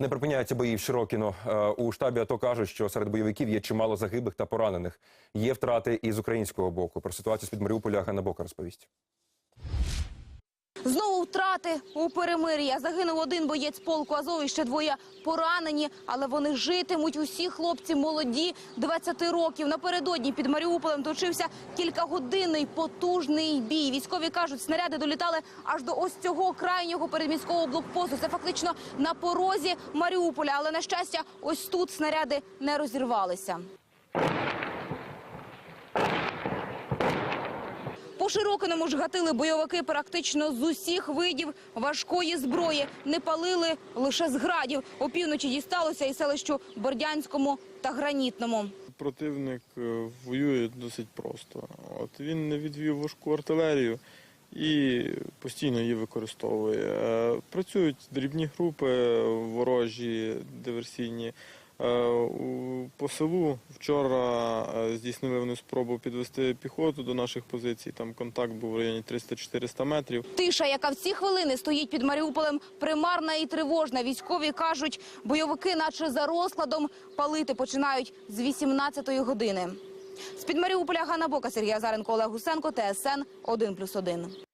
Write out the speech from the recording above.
Не припиняються бої в Широкіно. Е, У штабі АТО кажуть, що серед бойовиків є чимало загиблих та поранених. Є втрати і з українського боку. Про ситуацію з під Маріуполя Ганна Бока розповість. Знову втрати у перемир'я. Загинув один боєць полку Азов і ще двоє поранені, але вони житимуть. Усі хлопці молоді, 20 років. Напередодні під Маріуполем точився кількагодинний потужний бій. Військові кажуть, снаряди долітали аж до ось цього крайнього передміського блокпосту. Це фактично на порозі Маріуполя. Але на щастя, ось тут снаряди не розірвалися. Широкиному ж гатили бойовики практично з усіх видів важкої зброї. Не палили лише з градів. Опівночі дісталося і селищу Бордянському та Гранітному. Противник е, воює досить просто. От він не відвів важку артилерію і постійно її використовує. Е, Працюють дрібні групи ворожі, диверсійні. Е, По селу вчора е, здійснили вони спробу підвести піхоту до наших позицій. Там контакт був в районі 300-400 метрів. Тиша, яка в ці хвилини стоїть під Маріуполем, примарна і тривожна. Військові кажуть, бойовики, наче за розкладом, палити починають з 18-ї години. З під Маріуполя Ганна Бока, Сергій Азаренко, Олег Гусенко, ТСН 1+,1.